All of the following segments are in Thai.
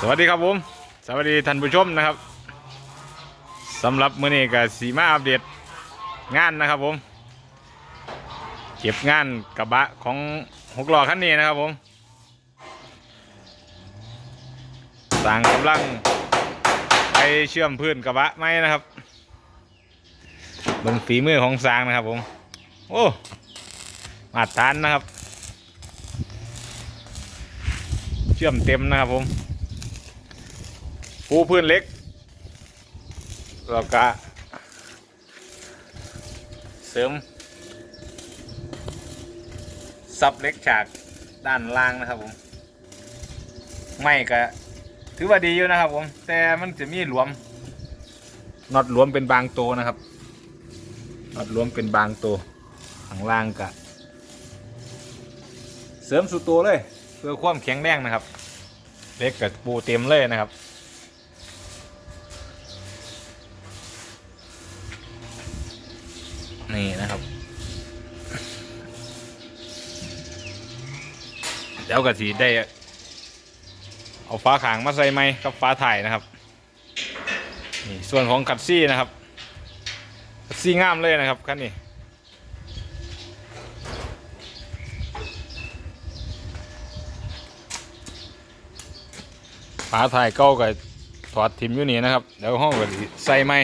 สวัสดีครับผม สวัสดีท่านผู้ชมนะครับสำหรับมื้อนี้ก็สีมาอัปเดตงานนะครับผม เก็บงานกระบะของหกล้อคันนี้นะครับผมสั่งกำลังไปเชื่อมพื้นกระบะไหมนะครับเบิ่งฝีมือของสร้างนะครับผม โอ้ มาตรฐานนะครับ เชื่อมเต็มนะครับผม ปูพื้นเล็กแล้วก็เสริมซับเล็กฉากด้านล่างนะครับผมไม่ก็ถือว่าดีอยู่นะครับผม แต่มันจะมีหลวมน็อตหลวมเป็นบางตัวนะครับน็อตหลวมเป็นบางตัวข้างล่างก็เสริมสุดตัวเลย เพื่อความแข็งแรงนะครับ เล็กกับปูเต็มเลยนะครับ นี่นะครับ เดี๋ยวก็สีได้ เอาฟ้าขางมาใส่ไหมกับฟ้าถ่ายนะครับนี่ส่วนของคัดซี่นะครับคัดซี่งามเลยนะครับคันนี้ฝาถ่ายเก้ากับถอดทิมอยู่นี่นะครับ เดี๋ยวห้องก็ใส่ไหม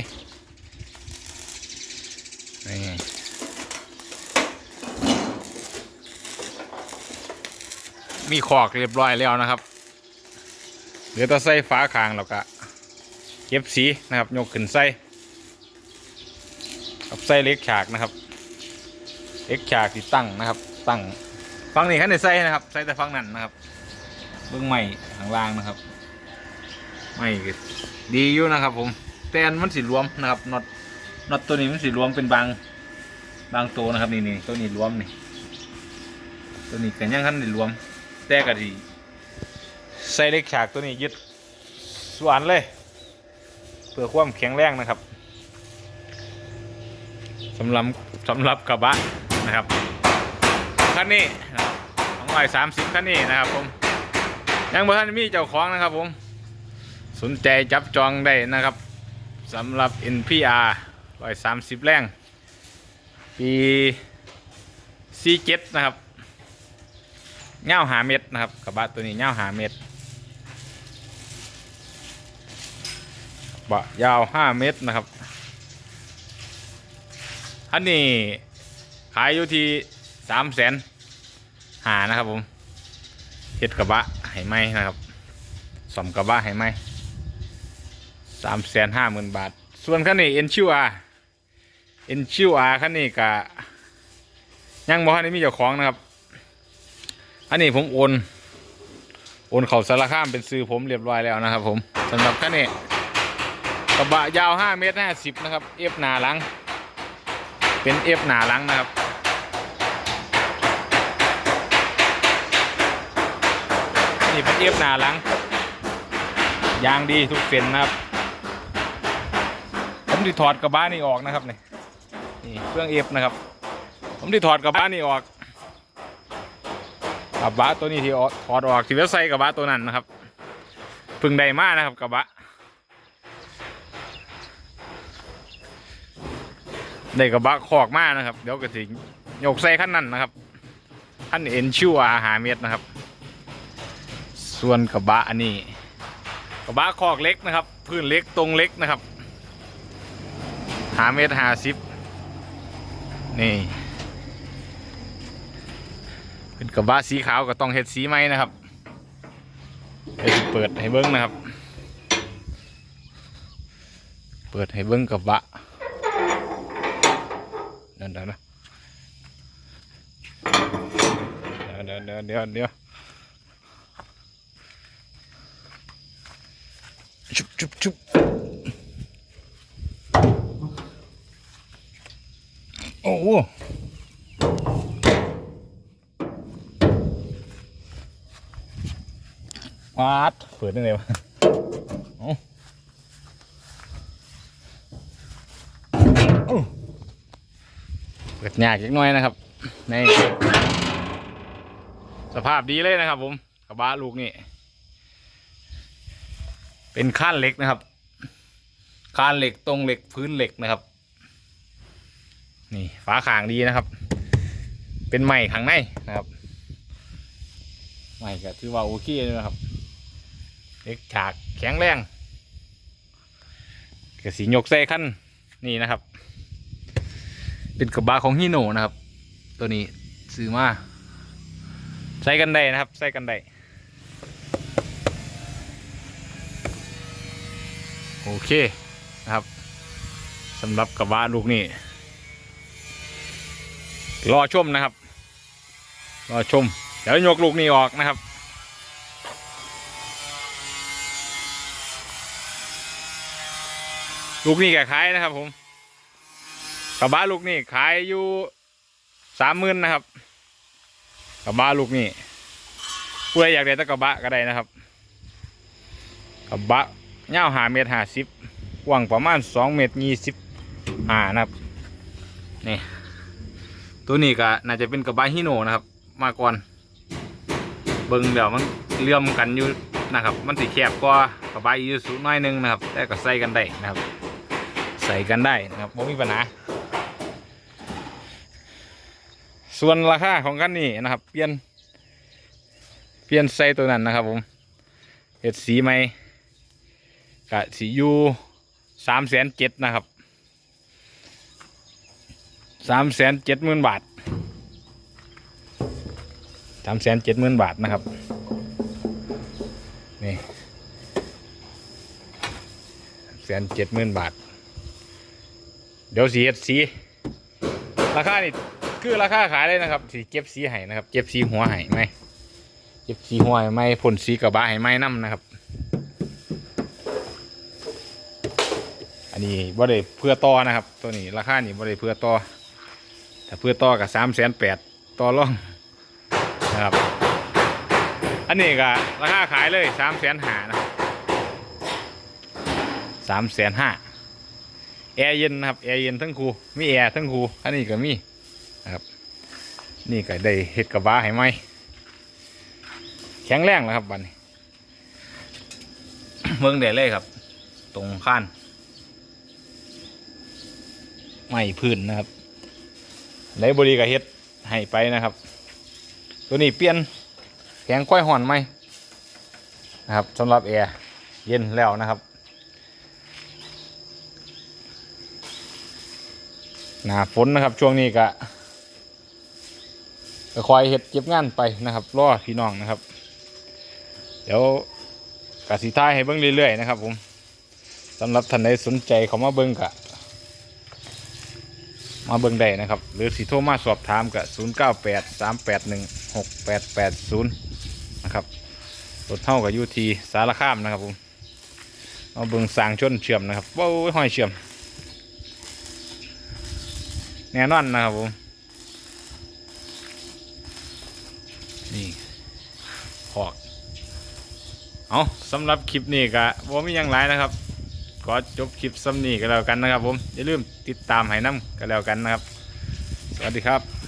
นี่มีขอกเรียบร้อยแล้วนะครับ เหลือแต่ใส่ฝาคางแล้วก็เก็บสีนะครับ ยกขึ้นใส่กับใส่เล็กฉากนะครับ เล็กฉากที่ตั้งนะครับ ตั้งฟังนี้ขั้นในใส่นะครับใส่แต่ฟังนั้นนะครับเบื้องใหม่ข้างล่างนะครับไม่ดีอยู่นะครับ ผมแต่อันมันสีรวมนะครับน็อต น็อตตัวนี้มันสีรวมเป็นบางบางตัวนะครับนี่นี่ตัวนี้รวมนี่ตัวนี้กันยังขั้นนี่รวม แต่ก็ดีใส่เล็กฉากตัวนี้ยึดสวนเลยเพื่อความแข็งแรงนะครับสำหรับสำหรับกระบะนะครับคันนี้นะครับสองร้อยสามสิบคันนี้นะครับผมยังบ่ทันมีเจ้าของนะครับผมสนใจจับจองได้นะครับสำหรับ NPR 130แรงปี47นะครับเงาหาเม็ดนะครับกระบะตัวนี้เงาหาเม็ดบะยาว5เมตรนะครับอันนี้ขายอยู่ที่3แสนหานะครับผมเฮ็ดกระบะให้ไหมนะครับสมกระบะให้ไหมสามแสนห้าหมื่นบาท ส่วนคันนี้เอ็นชิวอา เอ็นชิวอาคันนี้กะยังบอกให้มีเจ้าของนะครับ อันนี้ผมโอน โอนเขาสารข้ามเป็นซื้อผมเรียบร้อยแล้วนะครับผมสำหรับคันนี้กระบะยาวห้าเมตรห้าสิบนะครับเอฟหนาหลัง เป็นเอฟหนาหลังนะครับนี่เป็นเอฟหนาหลัง ยางดีทุกเส้นนะครับ ผมที่ถอดกระบะนี่ออกนะครับนี่ นี่เครื่องเอฟนะครับ ผมที่ถอดกระบะนี่ออกกระบะตัวนี้ที่ออกถอดออกที่แล้วใส่กระบะตัวนั้นนะครับพึ่งได้มากนะครับกระบะได้กระบะคอกมากนะครับ เดี๋ยวก็ถึงยกใส่ขั้นนั้นนะครับขั้นเอ็นชิวอาหาเม็ดนะครับ ส่วนกระบะอันนี้กระบะคอกเล็กนะครับ พื้นเล็กตรงเล็กนะครับหาเมตรหาสิบ นี่เป็นกระบะสีขาวก็ต้องเห็ดสีไหมนะครับเดี๋ยวเปิดให้เบิ้งนะครับ เปิดให้เบิ้งกระบะเดี๋ยวเดี๋ยวเดี๋ยวเดี๋ยวเดี๋ยวเดี๋ยวชุบชุบชุบ โอ้โหวัดเปิดได้ไงวะเอาเอาเปิดยากอีกน้อยนะครับในสภาพดีเลยนะครับ ผมกระบะลูกนี่เป็นข้านเหล็กนะครับคานเหล็กตรงเหล็กพื้นเหล็กนะครับ นี่ฝาขางดีนะครับ เป็นใหม่ข้างในนะครับใหม่ก็ถือว่าโอเคเลยนะครับเล็กฉากแข็งแรงกระสียกใส่ขั้นนี่นะครับ เป็นกระบะของฮิโนนะครับ ตัวนี้ซื้อมาใส่กันได้นะครับใส่กันได้โอเคนะครับสำหรับกระบะลูกนี้ รอชมนะครับ รอชม เดี๋ยวยกลูกนี้ออกนะครับ ลูกนี้ก็ขายนะครับ ผมกระบะลูกนี้ขายอยู่สามหมื่นนะครับกระบะลูกนี้ผู้ใดอยากได้ตะกระบะก็ได้นะครับกระบะยาวหาเมตรห้าสิบกว้างประมาณสองเมตรยี่สิบห้านะครับนี่ ตัวนี้ก็น่าจะเป็นกระบะฮิโนนะครับ มาก่อน เบิ้งเดี๋ยวมันเลื่อมกันอยู่นะครับ มันสีแคบกว่ากระบะอีซูน้อยหนึงนะครับ แต่ก็ใส่กันได้นะครับ ใส่กันได้นะครับไม่มีปัญหา ส่วนราคาของกันนี่นะครับ เปลี่ยน เปลี่ยนใส่ตัวนั้นนะครับผมเห็ดสีไหมกะสียูสามแสนเจ็ดนะครับ สามแสนเจ็ดหมื่นบาทสามแสนเจ็ดหมื่นบาทนะครับ นี่แสนเจ็ดหมื่นบาท เดี๋ยวสีเฮ็ดสี ราคานี่คือราคาขายเลยนะครับสีเก็บสีให้นะครับ เก็บสีหัวให้ไหมเก็บสีหัวให้ไหมพ่นสีกระบะให้ไหมน้ำนะครับ อันนี้บ่ได้เพื่อต่อนะครับ ตัวนี้ราคานี่บ่ได้เพื่อต่อ ถ้าเพื่อต่อกับสามแสนแปดต่อร่องนะครับอันนี้ก็ราคาขายเลยสามแสนห้านะสามแสนห้าแอร์เย็นนะครับแอร์เย็นทั้งคูมีแอร์ทั้งคูอันนี้ก็มีนะครับนี่ก็ได้เห็ดกระบะให้ไหมแข็งแรงแล้วครับบันนี้เมืองเดเลยครับ ตรงข้าน ไม่พื้นนะครับ ในบริกาเฮ็ดให้ไปนะครับ ตัวนี้เปลี่ยนแผงก้อยห่อนไหมนะครับสำหรับแอร์เย็นแล้วนะครับหนาฝนนะครับช่วงนี้ก็ก็คอยเฮ็ดเก็บงานไปนะครับรอพี่น้องนะครับ เดี๋ยวกสิท้ายให้เบิ้งเรื่อยๆนะครับผมสำหรับท่านใดสนใจเขามาเบิ้งกะ มาเบิ่งได้นะครับ หรือสิโทรมาสอบถามกับ0 9 8 3 8 1 6 8 8 0 นะครับรถเท่ากับยูทีสารคามนะครับผมมาเบิ่งสางชนเชื่อมนะครับว้าห้อยเชื่อม แน่นอนนะครับผมนี่หอกเอาสำหรับคลิปนี้ก็ว่มียังไรนะครับ ก็จบคลิปซ้ำนี้ก็แล้วกันนะครับผมอย่าลืมติดตามให้น้ำก็แล้วกันนะครับ สวัสดีครับ